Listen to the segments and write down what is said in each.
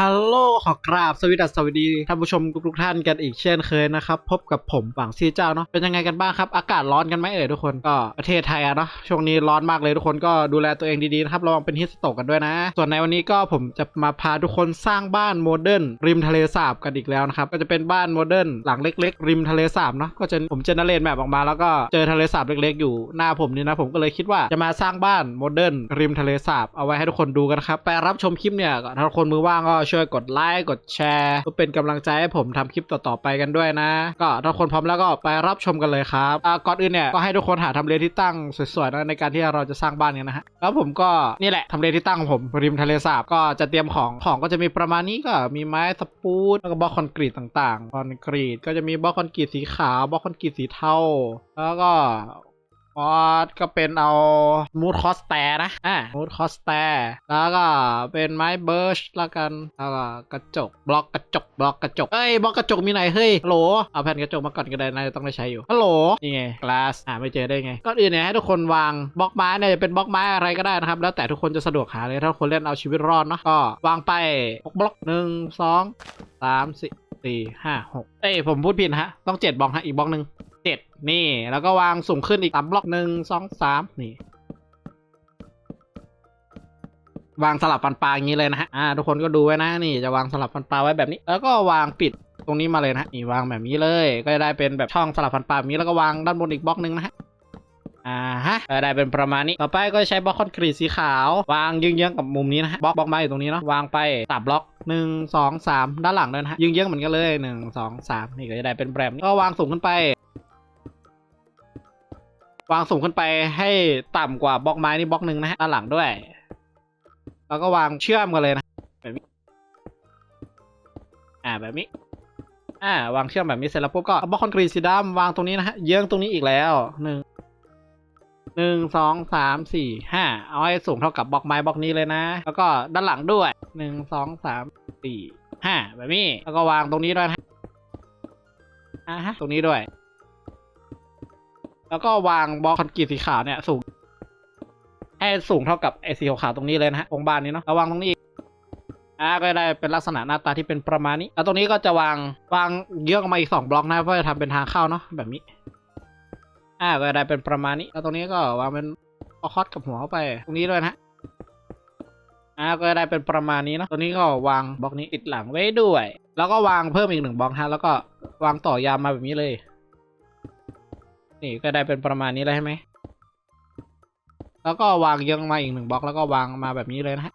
ฮัลโหลขอกราบสวัสดีสวัสดีท่านผู้ชมทุกๆท่านกันอีกเช่นเคยนะครับ พบกับผมหวังซีเจ้าเนาะเป็นยังไงกันบ้างครับ อากาศร้อนกันไหมเอ่ยทุกคนก็ประเทศไทยอะเนาะช่วงนี้ร้อนมากเลยทุกคนก็ดูแลตัวเองดีๆนะครับระวังเป็นฮิสโตกกันด้วยนะ ส่วนในวันนี้ก็ผมจะมาพาทุกคนสร้างบ้านโมเดิร์นริมทะเลสาบกันอีกแล้วนะครับก็จะเป็นบ้านโมเดิร์นหลังเล็ก ๆ ริมทะเลสาบเนาะก็จะผมจเนเรตแบบออกมาแล้วก็เจอทะเลสาบเล็ก ๆ อยู่หน้าผมนี่นะผมก็เลยคิดว่าจะมาสร้างบ้านโมเดิร์นริมทะเลสาบเอาไว้ให้ทุกคนดูกันครับไปรับชมคลิปเนี่ยถ้าคนมือว่างก็ช่วยกดไลค์กดแชร์เพื่อเป็นกำลังใจให้ผมทำคลิปต่อๆไปกันด้วยนะ ก็ถ้าคนพร้อมแล้วก็ไปรับชมกันเลยครับก่อนอื่นเนี่ยก็ให้ทุกคนหาทำเลที่ตั้งสวยๆนะในการที่เราจะสร้างบ้านกันนะฮะแล้วผมก็นี่แหละทำเลที่ตั้งของผมริมทะเลสาบก็จะเตรียมของของก็จะมีประมาณนี้ก็มีไม้สปูดแล้วก็บล็อกคอนกรีตต่างๆคอนกรีตก็จะมีบล็อกคอนกรีตสีขาวบล็อกคอนกรีตสีเทาแล้วก็ มอสก็เป็นเอามูดคอสแตนะ อ่ามูดคอสแตแล้วก็เป็นไม้เบิร์ชแล้วกัน แล้วก็กระจก บล็อกกระจก บล็อกกระจก เอ้ย บล็อกกระจกมีไหน เฮ้ยฮัลโหล เอาแผ่นกระจกมาก่อนก็ได้น่าจะต้องได้ใช้อยู่ฮัลโหล นี่ไงกลาสอ่าไม่เจอได้ไง ก็อื่นเนี่ยให้ทุกคนวางบล็อกไม้เนี่ยจะเป็นบล็อกไม้อะไรก็ได้นะครับ แล้วแต่ทุกคนจะสะดวกหาเลย ถ้าคนเล่นเอาชีวิตรอดเนาะ ก็วางไปบล็อกหนึ่งสองสามสี่สี่ห้าหกเอ้ยผมพูดผิดฮะ ต้องเจ็ดบล็อกฮะ อีกบล็อกหนึ่ง เจ็ดนี่ แล้วก็วางสูงขึ้นอีกสามบล็อกหนึ่งสองสามนี่ วางสลับปันปลาอย่างนี้เลยนะฮะอ่าทุกคนก็ดูไว้นะนี่จะวางสลับปันปลาไว้แบบนี้ แล้วก็วางปิดตรงนี้มาเลยนะนี่วางแบบนี้เลย ก็จะได้เป็นแบบช่องสลับปันปลาแบบนี้แล้วก็วางด้านบนอีกบล็อกหนึ่งนะฮะอ่าฮะได้เป็นประมาณนี้ ต่อไปก็ใช้บล็อกคอนกรีตสีขาว วางยืงเยื้องๆกับมุมนี้นะฮะ บล็อกบล็อกไม้อยู่ตรงนี้เนาะ วางไปสามบล็อกหนึ่งสองสามด้านหลังเลยนะฮะยืงเยื้องๆเหมือนกันเลยหนึ่งสองสามนี่ก็จะได้เป็นแบบนี้ ก็วางสูงขึ้นไป วางสูงขึ้นไปให้ต่ำกว่าบล็อกไม้นี่บล็อกหนึ่งนะฮะด้านหลังด้วย แล้วก็วางเชื่อมกันเลยนะแบบนี้อ่าแบบนี้อ่าวางเชื่อมแบบนี้เสร็จแล้วปุ๊บก็บล็อกคอนกรีตสีดำวางตรงนี้นะฮะเยื้องตรงนี้อีกแล้วหนึ่งหนึ่งสองสามสี่ห้าเอาให้สูงเท่ากับบล็อกไม้บล็อกนี้เลยนะ แล้วก็ด้านหลังด้วยหนึ่งสองสามสี่ห้าแบบนี้ แล้วก็วางตรงนี้ด้วยนะอ่าฮะตรงนี้ด้วย แล้วก็วางบล็อกคอนกรีตสีขาวเนี่ยสูงให้สูงเท่ากับไอสีขาวตรงนี้เลยนะฮะตรงบานนี้เนาะแล้ววางตรงนี้อีกอ่าก็ได้เป็นลักษณะหน้าตาที่เป็นประมาณนี้ แล้วตรงนี้ก็จะวางวางเยอะออกมาอีกสองบล็อกนะเพื่อจะทำเป็นทางเข้าเนาะแบบนี้ อ่าก็ได้เป็นประมาณนี้ แล้วตรงนี้ก็วางเป็นเอคอสกับหัวไป ตรงนี้ด้วยนะอ่าก็ได้เป็นประมาณนี้เนาะตรงนี้ก็วางบล็อกนี้ติดหลังไว้ด้วย แล้วก็วางเพิ่มอีกหนึ่งบล็อกฮะแล้วก็วางต่อยาวมาแบบนี้เลย นี่ก็ได้เป็นประมาณนี้เลยใช่ไหม แล้วก็วางเยังมาอีกหนึ่งบล็อกแล้วก็วางมาแบบนี้เลยนะฮะ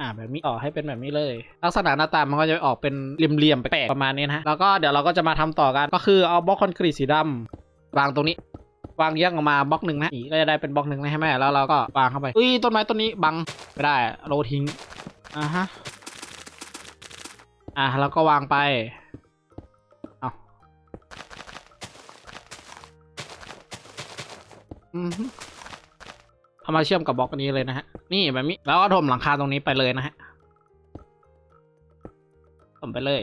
อ่าแบบนี้ต่อให้เป็นแบบนี้เลย ลักษณะหน้าตามันก็จะออกเป็นเหลี่ยมๆแปลกๆประมาณนี้นะฮะ แล้วก็เดี๋ยวเราก็จะมาทำต่อกัน ก็คือเอาบล็อกคอนกรีตสีดำวางตรงนี้วางเยังออกมาบล็อกหนึ่งนะอีกก็จะได้เป็นบล็อกหนึ่งนะใช่ไหมแล้วเราก็วางเข้าไปอุ้ยต้นไม้ต้นนี้บังไม่ได้โรทิ้งอ่าฮะอ่าแล้วก็วางไป อืมเอามาเชื่อมกับบล็อกนี้เลยนะฮะ นี่แบบนี้ แล้วก็ถมหลังคาตรงนี้ไปเลยนะฮะถมไปเลย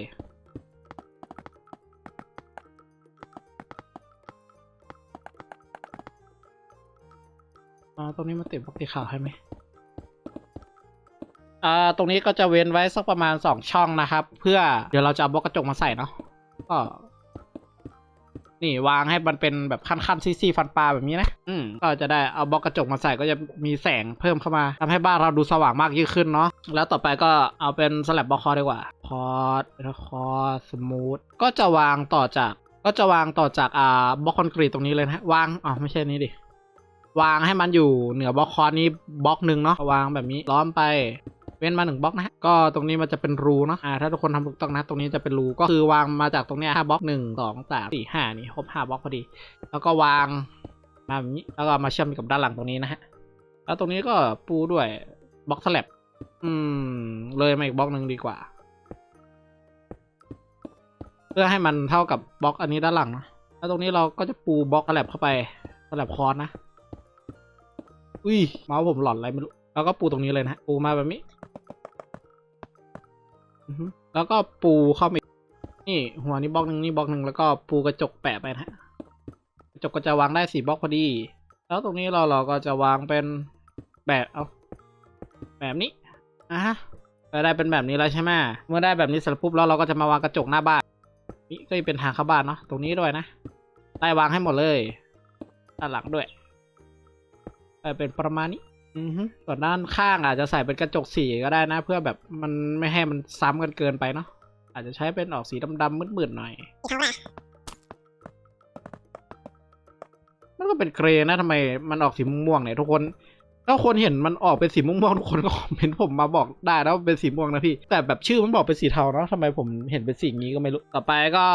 อ่าตรงนี้มาติดบล็อกสีขาวให้ไหมอ่า ตรงนี้ก็จะเว้นไว้สักประมาณสองช่องนะครับ เพื่อเดี๋ยวเราจะเอาบล็อกกระจกมาใส่เนาะ ก็ นี่วางให้มันเป็นแบบขั้นๆซี่ๆฟันปลาแบบนี้นะอืมก็จะได้เอาบล็อกกระจกมาใส่ก็จะมีแสงเพิ่มเข้ามาทำให้บ้านเราดูสว่างมากยิ่งขึ้นเนาะแล้วต่อไปก็เอาเป็นสลับบล็อกคอร์ดีกว่าพอร์ตเป็นคอร์สมูทก็จะวางต่อจากก็จะวางต่อจากอ่าบล็อกคอนกรีตตรงนี้เลยนะฮะวางอ๋อไม่ใช่นี้ดิวางให้มันอยู่เหนือบล็อกคอร์นี้บล็อกหนึ่งเนาะวางแบบนี้ล้อมไป เว้นมาหนึ่งบล็อกนะฮะก็ตรงนี้มันจะเป็นรูเนาะอ่าถ้าทุกคนทำถูกต้องนะตรงนี้จะเป็นรูก็คือวางมาจากตรงเนี้ยห้าบล็อกหนึ่งสองสามสี่ห้านี่ครบห้าบล็อกพอดี แล้วก็วางมาแบบนี้แล้วก็มาเชื่อมกับด้านหลังตรงนี้นะฮะแล้วตรงนี้ก็ปูด้วยบล็อกสลับอืม เลยมาอีกบล็อกหนึ่งดีกว่า เพื่อให้มันเท่ากับบล็อกอันนี้ด้านหลังนะแล้วตรงนี้เราก็จะปูบล็อกสลับเข้าไปสลับคอนนะอุ้ยเมาส์ผมหลอนอะไรไม่รู้ แล้วก็ปูตรงนี้เลยนะฮะปูมาแบบนี้แล้วก็ปูเข้ามาอีกนี่หัวนี้บล็อกหนึ่งนี่บล็อกหนึ่งแล้วก็ปูกระจกแปะไปนะฮะกระจกก็จะวางได้สี่บล็อกพอดี แล้วตรงนี้เราเราก็จะวางเป็นแบบเอาแบบนี้อะฮะได้เป็นแบบนี้แล้วใช่ไหมเมื่อได้แบบนี้เสร็จปุ๊บแล้วเราก็จะมาวางกระจกหน้าบ้านนี่ก็จะเป็นทางเข้าบ้านเนาะตรงนี้ด้วยนะไล่วางให้หมดเลยด้านหลังด้วยก็เป็นประมาณนี้ ส่วนด้านข้างอาจจะใส่เป็นกระจกสีก็ได้นะ เพื่อแบบมันไม่ให้มันซ้ำกันเกินไปเนาะอาจจะใช้เป็นออกสีดำๆมืดๆหน่อยมันก็เป็นเกรย์นะทำไมมันออกสีม่วงเนี่ยทุกคนถ้าคนเห็นมันออกเป็นสีม่วงๆทุกคนก็คอมเมนต์ผมมาบอกได้นะว่าเป็นสีม่วงนะพี่ แต่แบบชื่อมันบอกเป็นสีเทาเนาะทำไมผมเห็นเป็นสีนี้ก็ไม่รู้ ต่อไปก็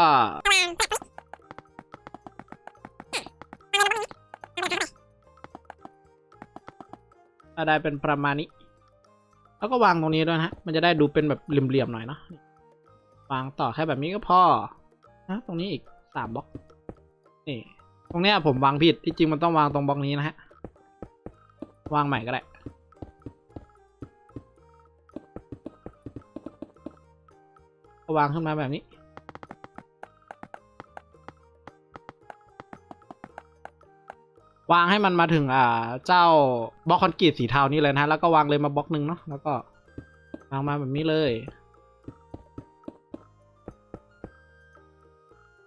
ก็ได้เป็นประมาณนี้ แล้วก็วางตรงนี้ด้วยนะฮะมันจะได้ดูเป็นแบบเหลี่ยมๆหน่อยเนาะวางต่อแค่แบบนี้ก็พอนะตรงนี้อีกสามบล็อกนี่ ตรงเนี้ยผมวางผิดที่จริงมันต้องวางตรงบล็อกนี้นะฮะวางใหม่ก็ได้วางขึ้นมาแบบนี้ วางให้มันมาถึงอ่า เจ้าบล็อกคอนกรีตสีเทานี่เลยนะฮะแล้วก็วางเลยมาบล็อกหนึ่งเนาะแล้วก็วางมาแบบนี้เลย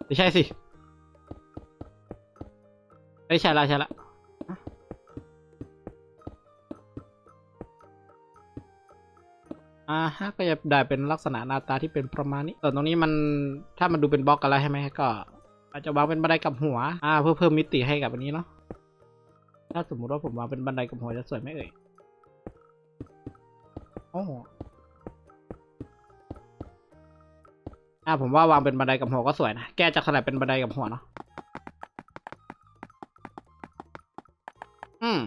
ไม่ใช่สิไม่ใช่ละใช่ละอ่าฮะก็จะได้เป็นลักษณะหน้าตาที่เป็นประมาณนี้ส่วนตรงนี้มันถ้ามันดูเป็นบล็อกกันแล้วใช่ไหมก็ อาจจะวางเป็นบันไดกับหัว อ่า เพื่อเพิ่มมิติให้กับอันนี้เนาะ ถ้าสมมุติว่าผมวางเป็นบันไดกับหัวจะสวยไหมเอ่ยโอ้โหอ่าผมว่าวางเป็นบันไดกับหัวก็สวยนะ แก้จากขนาดเป็นบันไดกับหัวเนาะ อืม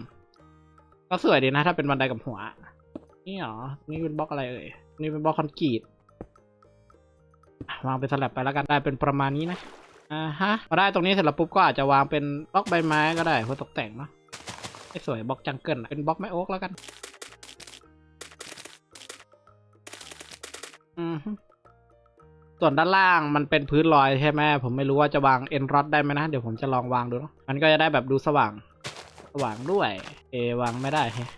ก็สวยดีนะ ถ้าเป็นบันไดกับหัว นี่เหรอ นี่เป็นบล็อกอะไรเอ่ย นี่เป็นบล็อกคอนกรีตอะวางเป็นสลับไปแล้วกันได้เป็นประมาณนี้นะ อ่าฮะ พอได้ตรงนี้เสร็จแล้วปุ๊บก็อาจจะวางเป็นบล็อกใบไม้ก็ได้เพื่อตกแต่งเนาะ ไม่สวยบล็อกจังเกิลเป็นบล็อกไม้โอ๊กแล้วกัน อืมส่วนด้านล่างมันเป็นพื้นลอยใช่ไหมผมไม่รู้ว่าจะวางเอ็นรอดได้ไหมนะ เดี๋ยวผมจะลองวางดูเนาะมันก็จะได้แบบดูสว่าง สว่างด้วย เอวางไม่ได้แฮะ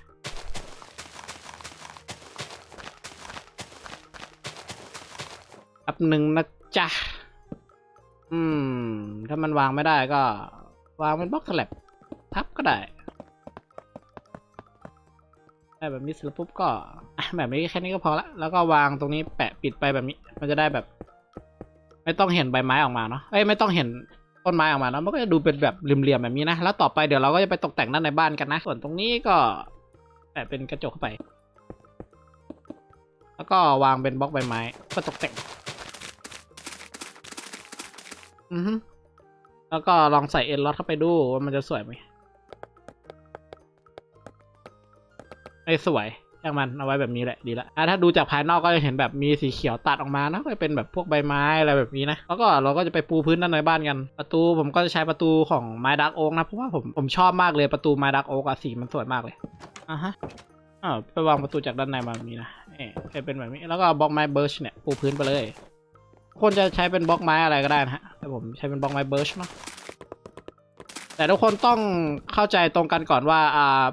แป๊บหนึ่งนะจ๊ะ อืม ถ้ามันวางไม่ได้ก็ วางเป็นบล็อกสลับทับก็ได้ ได้แบบนี้เสร็จแล้วปุ๊บก็แบบนี้แค่นี้ก็พอละแล้วก็วางตรงนี้แปะปิดไปแบบนี้ มันจะได้แบบ ไม่ต้องเห็นใบไม้ออกมาเนาะเอ้ยไม่ต้องเห็นต้นไม้ออกมาเนาะมันก็จะดูเป็นแบบเหลี่ยมๆแบบนี้นะแล้วต่อไปเดี๋ยวเราก็จะไปตกแต่งด้านในบ้านกันนะ ส่วนตรงนี้ก็แปะเป็นกระจกเข้าไป แล้วก็วางเป็นบล็อกใบไม้ก็ตกแต่ง อือฮึแล้วก็ลองใส่เอ็นล็อตเข้าไปดูว่ามันจะสวยไหม ไม่สวยช่างมันเอาไว้แบบนี้แหละดีละอะถ้าดูจากภายนอกก็จะเห็นแบบมีสีเขียวตัดออกมานะก็จะเป็นแบบพวกใบไม้อะไรแบบนี้นะ แล้วก็เราก็จะไปปูพื้นด้านในบ้านกัน ประตูผมก็จะใช้ประตูของไม้ดักโอ๊กนะ เพราะว่าผมผมชอบมากเลยประตูไม้ดักโอ๊กอะสีมันสวยมากเลย อะฮะอ่าไปวางประตูจากด้านในมาแบบนี้นะนี่จะเป็นแบบนี้ แล้วก็บล็อกไม้เบิร์ชเนี่ยปูพื้นไปเลย คนจะใช้เป็นบล็อกไม้อะไรก็ได้นะฮะ แต่ผมใช้เป็นบล็อกไม้เบิร์ชเนาะแต่ทุกคนต้องเข้าใจตรงกันก่อนว่าอ่า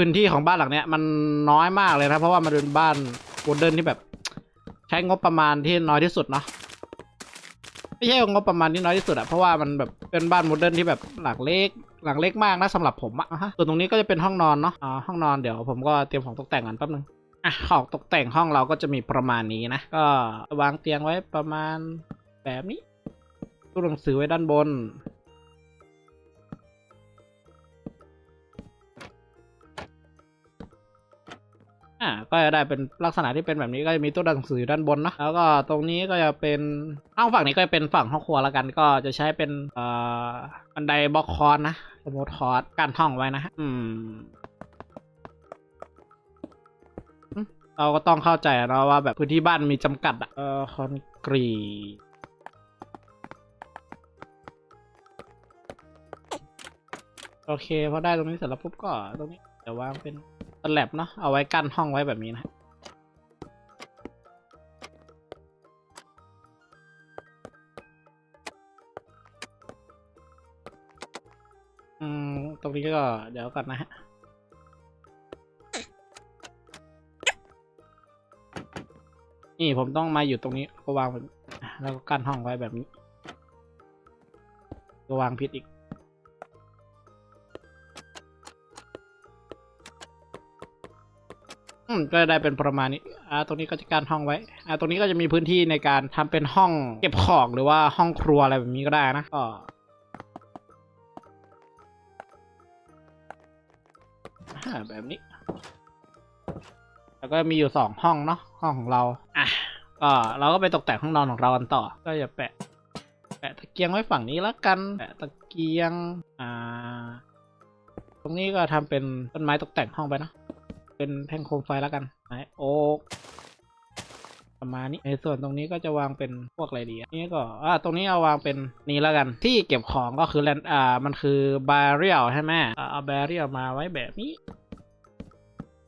พื้นที่ของบ้านหลังเนี้ยมันน้อยมากเลยนะเพราะว่ามันเป็นบ้านโมเดิร์นที่แบบ ใช้งบประมาณที่น้อยที่สุดเนาะไม่ใช่งบประมาณที่น้อยที่สุดอะเพราะว่ามันแบบเป็นบ้านโมเดิร์นที่แบบหลังเล็กหลังเล็กมากนะสำหรับผมอะฮะส่วนตรงนี้ก็จะเป็นห้องนอนเนาะอ่าห้องนอนเดี๋ยวผมก็เตรียมของตกแต่งกันแป๊บนึงอะของตกแต่งห้องเราก็จะมีประมาณนี้นะก็วางเตียงไว้ประมาณแบบนี้ตู้หนังสือไว้ด้านบน อ่าก็จะได้เป็นลักษณะที่เป็นแบบนี้ก็จะมีตู้หนังสืออยู่ด้านบนเนาะแล้วก็ตรงนี้ก็จะเป็นอ้าวฝั่งนี้ก็จะเป็นฝั่งห้องครัวแล้วกัน ก็จะใช้เป็นเอ่อบันไดบล็อกคอนนะสมูทคอร์ดกั้นห้องไว้นะฮะอืมเราก็ต้องเข้าใจนะว่าแบบพื้นที่บ้านมีจำกัดอะเออคอนกรีตโอเคพอได้ตรงนี้เสร็จแล้วปุ๊บก็ตรงนี้เดี๋ยววางเป็น สแลบเนาะเอาไว้กั้นห้องไว้แบบนี้นะอืมตรงนี้ก็เดี๋ยวก่อนนะฮะนี่ผมต้องมาอยู่ตรงนี้ก็วางแบบอะแล้วก็กั้นห้องไว้แบบนี้ก็วางผิดอีก ก็ได้เป็นประมาณนี้อ่าตรงนี้ก็จะการห้องไว้อ่าตรงนี้ก็จะมีพื้นที่ในการทำเป็นห้องเก็บของหรือว่าห้องครัวอะไรแบบนี้ก็ได้นะก็แบบนี้ แล้วก็มีอยู่สองห้องเนาะห้องของเราอะก็เราก็ไปตกแต่งห้องนอนของเรากันต่อ ก็อย่าแปะ แปะตะเกียงไว้ฝั่งนี้แล้วกัน แปะตะเกียง อ่า ตรงนี้ก็ทำเป็นต้นไม้ตกแต่งห้องไปนะ เป็นแท่งโคมไฟแล้วกันไม้โอ๊กประมาณนี้ในส่วนตรงนี้ก็จะวางเป็นพวกอะไรดีอะนี่ก็อ่าตรงนี้เอาวางเป็นนี้แล้วกัน ที่เก็บของก็คือแลนอ่ามันคือบาเรียลใช่ไหมอ่าเอาบาเรียลมาไว้แบบนี้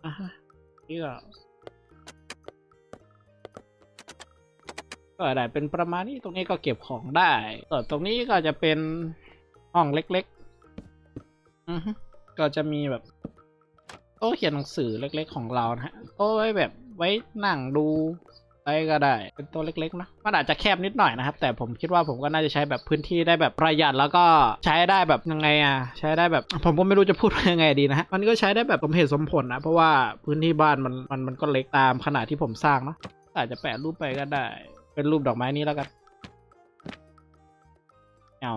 อ่าฮะนี่ก็ก็ได้เป็นประมาณนี้ตรงนี้ก็เก็บของได้ส่วนตรงนี้ก็จะเป็นห้องเล็กๆอือฮึก็จะมีแบบ โต๊ะเขียนหนังสือเล็กๆของเรานะฮะโต๊ะไว้แบบไว้นั่งดูอะไรก็ได้ เป็นโต๊ะเล็กๆนะมันอาจจะแคบนิดหน่อยนะครับ แต่ผมคิดว่าผมก็น่าจะใช้แบบพื้นที่ได้แบบประหยัดแล้วก็ใช้ได้แบบยังไงอะ ใช้ได้แบบผมก็ไม่รู้จะพูดยังไงดีนะฮะ มันก็ใช้ได้แบบสมเหตุสมผลนะ เพราะว่าพื้นที่บ้านมันมันมันก็เล็กตามขนาดที่ผมสร้างเนาะ อาจจะแปะรูปไปก็ได้ เป็นรูปดอกไม้นี้แล้วกัน เอา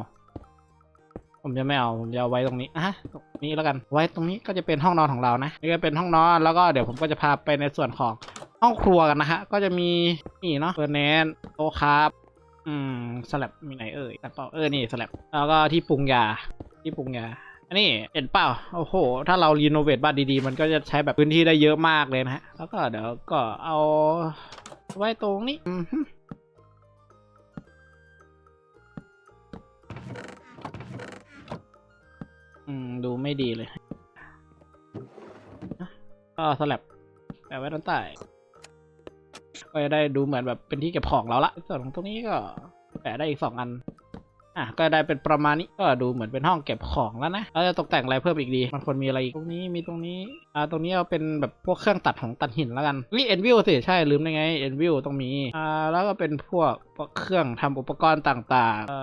ผมจะไม่เอาผมจะเอาไว้ตรงนี้อะตรงนี้แล้วกัน ไว้ตรงนี้ก็จะเป็นห้องนอนของเรานะนี่ก็เป็นห้องนอนแล้วก็เดี๋ยวผมก็จะพาไปในส่วนของห้องครัวกันนะฮะก็จะมีนี่เนาะเฟอร์เนนโต๊ะครับอืมสลับมีไหนเอ่ยสลับเปล่าเออนี่สลับแล้วก็ที่ปรุงยาที่ปรุงยาอันนี้เห็นเปล่าโอ้โห ถ้าเรารีโนเวทบ้านดีๆ มันก็จะใช้แบบพื้นที่ได้เยอะมากเลยนะฮะ แล้วก็เดี๋ยวก็เอาไว้ตรงนี้ อืม ดูไม่ดีเลยอะก็สลับแปะไว้ด้านใต้ก็จะได้ดูเหมือนแบบเป็นที่เก็บของเราละ ส่วนของตรงนี้ก็แปะได้อีกสองอัน อะ ก็ได้เป็นประมาณนี้ ก็ดูเหมือนเป็นห้องเก็บของแล้วนะเราจะตกแต่งอะไรเพิ่มอีกดี มันควรมีอะไรอีก ตรงนี้มีตรงนี้ อ่า ตรงนี้เอาเป็นแบบพวกเครื่องตัดของตัดหินแล้วกันวิเอ็นวิวสิ ใช่ ลืมได้ไง เอ็นวิวต้องมี อ่า แล้วก็เป็นพวกพวกเครื่องทำอุปกรณ์ต่างๆ เอ่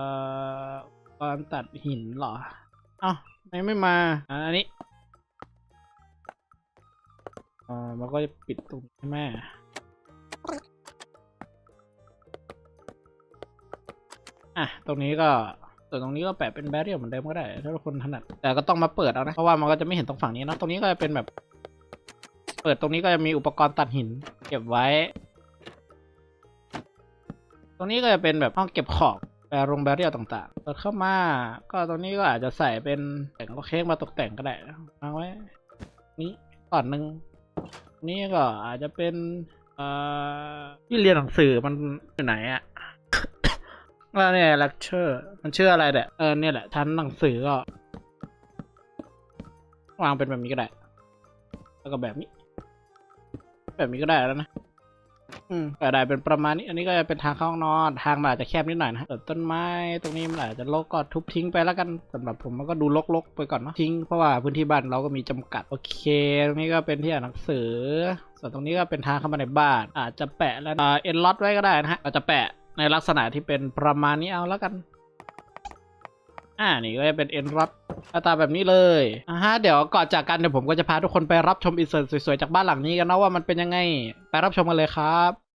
อ อุปกรณ์ตัดหินหรอ อ้า ไม่ไม่มา อันนี้อ่ามันก็จะปิดตรงนี้ใช่ไหมอะ ตรงนี้ก็ส่วนตรงนี้ก็แปะเป็นแบเรียเหมือนเดิมก็ได้ ถ้าคนถนัด แต่ก็ต้องมาเปิดเอานะ เพราะว่ามันก็จะไม่เห็นตรงฝั่งนี้เนะตรงนี้ก็จะเป็นแบบ เปิดตรงนี้ก็จะมีอุปกรณ์ตัดหิน เก็บไว้ ตรงนี้ก็จะเป็นแบบห้องเก็บของ แบรงแบเรียต่างๆเปิดเข้ามา ก็ตรงนี้ก็อาจจะใส่เป็นแต่งเอาเค้กมาตกแต่งก็ได้วางไว้ นี้ก่อนหนึ่งนี่ก็อาจจะเป็นเอ่อที่เรียนหนังสือมันอยู่ไหนอะว่าเนี่ยเลคเชอร์มันชื่ออะไรเนี่ยเออเนี่ยแหละชั้นหนังสือก็วางเป็นแบบนี้ก็ได้ แล้วก็แบบนี้ แบบนี้ก็ได้แล้วนะ อืมก็ได้เป็นประมาณนี้ อันนี้ก็จะเป็นทางเข้าห้องนอน ทางมันอาจจะแคบนิดหน่อยนะส่ต้นไม้ตรงนี้มันอาจจะรกก็ทุบทิ้งไปแล้วกันสำหรับผมมันก็ดูรกๆไปก่อนเนาะทิ้งเพราะว่าพื้นที่บ้านเราก็มีจำกัด โอเค ตรงนี้ก็เป็นที่อ่านหนังสือ ส่วนตรงนี้ก็เป็นทางเข้ามาในบ้าน อาจจะแปะแล้วเอ็นล็อตไว้ก็ได้นะฮะอาจจะแปะในลักษณะที่เป็นประมาณนี้เอาแล้วกัน อ่านี่ก็จะเป็นเอ็นรับตหน้าตาแบบนี้เลยอ่าฮะเดี๋ยวก่อนจากกันเดี๋ยวผมก็จะพาทุกคนไปรับชมอินเสิร์ตสวยๆจากบ้านหลังนี้กันนะว่ามันเป็นยังไง ไปรับชมกันเลยครับ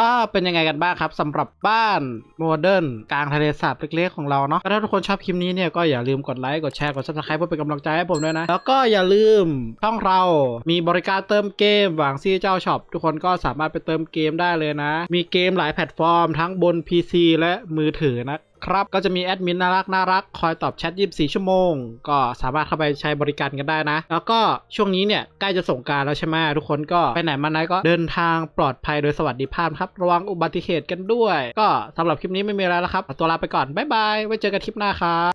ก็เป็นยังไงกันบ้างครับสำหรับบ้านโมเดิร์นกลางทะเลสาบเล็กๆของเราเนาะถ้าทุกคนชอบคลิปนี้เนี่ยก็อย่าลืมกดไลค์กดแชร์กดซับสไครป์เพื่อเป็นกำลังใจให้ผมด้วยนะ แล้วก็อย่าลืมช่องเรามีบริการเติมเกมหวังซี่เจ้าช็อปทุกคนก็สามารถไปเติมเกมได้เลยนะ มีเกมหลายแพลตฟอร์ม ทั้งบน PC และมือถือนะ ครับ ก็จะมีแอดมินน่ารักน่ารักคอยตอบแชท 24 ชั่วโมง ก็สามารถเข้าไปใช้บริการกันได้นะ แล้วก็ช่วงนี้เนี่ย ใกล้จะส่งการแล้วใช่ไหมทุกคนก็ไปไหนมาไหนก็เดินทางปลอดภัยโดยสวัสดิภาพครับ ระวังอุบัติเหตุกันด้วย ก็สำหรับคลิปนี้ไม่มีอะไรแล้วครับ ตัวลาไปก่อน บ๊ายบาย ไว้เจอกันคลิปหน้าครับ